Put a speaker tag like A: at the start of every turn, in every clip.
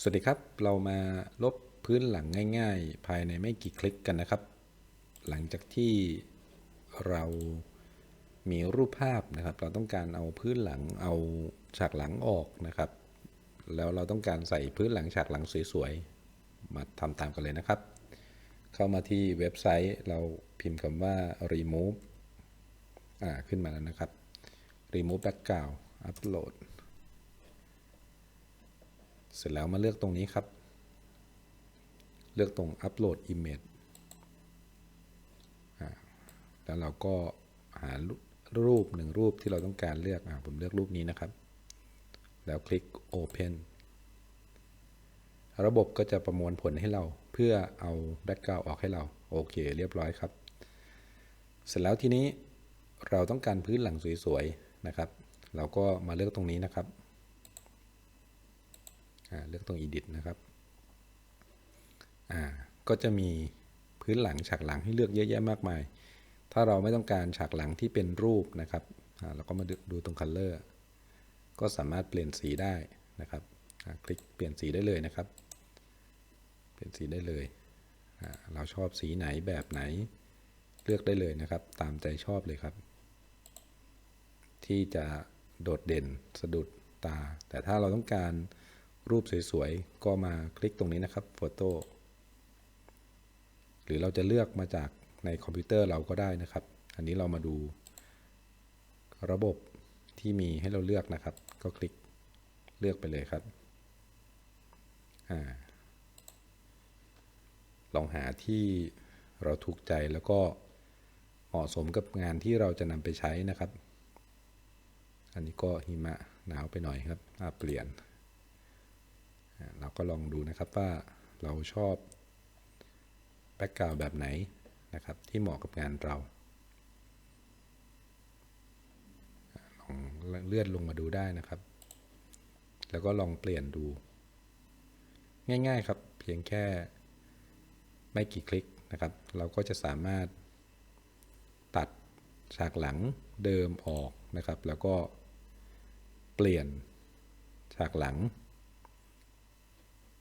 A: สวัสดีครับ เรามาลบพื้นหลังง่าย ๆ ภายในไม่กี่คลิกกันนะครับ หลังจากที่เรามีรูปภาพนะครับ เราต้องการเอาพื้นหลังเอาฉากหลังออกนะครับ แล้วเราต้องการใส่พื้นหลังฉากหลังสวยๆ มาทำตามกันเลยนะครับ เข้ามาที่เว็บไซต์เราพิมพ์คำว่า remove อ่าขึ้นมาแล้วนะครับ remove background upload เสร็จแล้วมาเลือกตรงนี้ครับ เลือกตรง upload image แล้วเราก็หารูปหนึ่งรูปที่เราต้องการเลือกอ่าผมเลือกรูปนี้นะครับ แล้วคลิก open ระบบก็จะประมวลผลให้เราเพื่อเอาแบ็กกราวออกให้เรา โอเค เรียบร้อยครับ เสร็จแล้วทีนี้เราต้องการพื้นหลังสวยๆนะครับ เราก็มาเลือกตรงนี้นะครับ เลือกตรง edit นะครับก็จะมีพื้นหลังฉากหลังให้เลือกเยอะแยะมากมาย ถ้าเราไม่ต้องการฉากหลังที่เป็นรูปนะครับเราก็มาดูตรง color ก็สามารถเปลี่ยนสีได้นะครับคลิกเปลี่ยนสีได้เลยนะครับ เปลี่ยนสีได้เลย เราชอบสีไหนแบบไหนเลือกได้เลยนะครับ ตามใจชอบเลยครับ ที่จะโดดเด่นสะดุดตา แต่ถ้าเราต้องการ รูปสวยๆ ก็มาคลิกตรงนี้นะครับโฟโต้หรือเราจะเลือกมาจากในคอมพิวเตอร์เราก็ได้นะครับ อันนี้เรามาดู ระบบที่มีให้เราเลือกนะครับ ก็คลิกเลือกไปเลยครับอลองหาที่เราถูกใจแล้วก็เหมาะสมกับงานที่เราจะนำไปใช้นะครับ อันนี้ก็หิมะหนาวไปหน่อยครับเปลี่ยน เราก็ลองดูนะครับว่าเราชอบแบ็กกราวด์แบบไหนนะครับที่เหมาะกับงานเรา ลองเลื่อนลงมาดูได้นะครับ แล้วก็ลองเปลี่ยนดู ง่ายๆครับ เพียงแค่ไม่กี่คลิกนะครับ เราก็จะสามารถตัดฉากหลังเดิมออกนะครับ แล้วก็เปลี่ยนฉากหลัง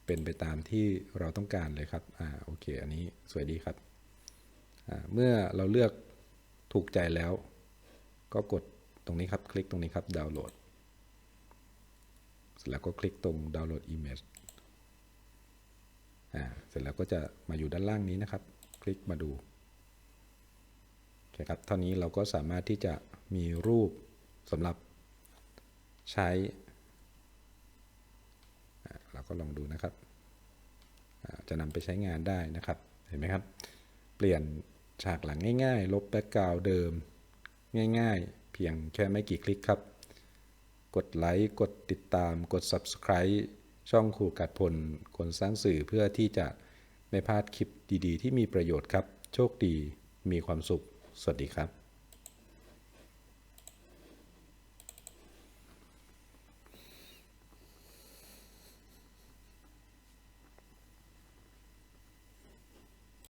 A: เป็นไปตามที่เราต้องการเลยครับ อ่า โอเค อันนี้สวยดีครับ อ่า เมื่อเราเลือกถูกใจแล้ว ก็กดตรงนี้ครับ คลิกตรงนี้ครับ ดาวน์โหลด เสร็จแล้วก็คลิกตรงดาวน์โหลด image อ่า เสร็จแล้วก็จะมาอยู่ด้านล่างนี้นะครับ คลิกมาดูโอเคครับ เท่านี้เราก็สามารถที่จะมีรูปสำหรับใช้ ก็ลองดูนะครับ จะนำไปใช้งานได้นะครับ เห็นไหมครับ เปลี่ยนฉากหลังง่าย ๆ ลบแบ็กกราวด์เดิม ง่ายๆ เพียงแค่ไม่กี่คลิกครับ กดไลค์ กดติดตาม กด Subscribe ช่องครูกัดพล คนสร้างสื่อเพื่อที่จะไม่พลาดคลิปดีๆ ที่มีประโยชน์ครับ โชคดี มีความสุข สวัสดีครับ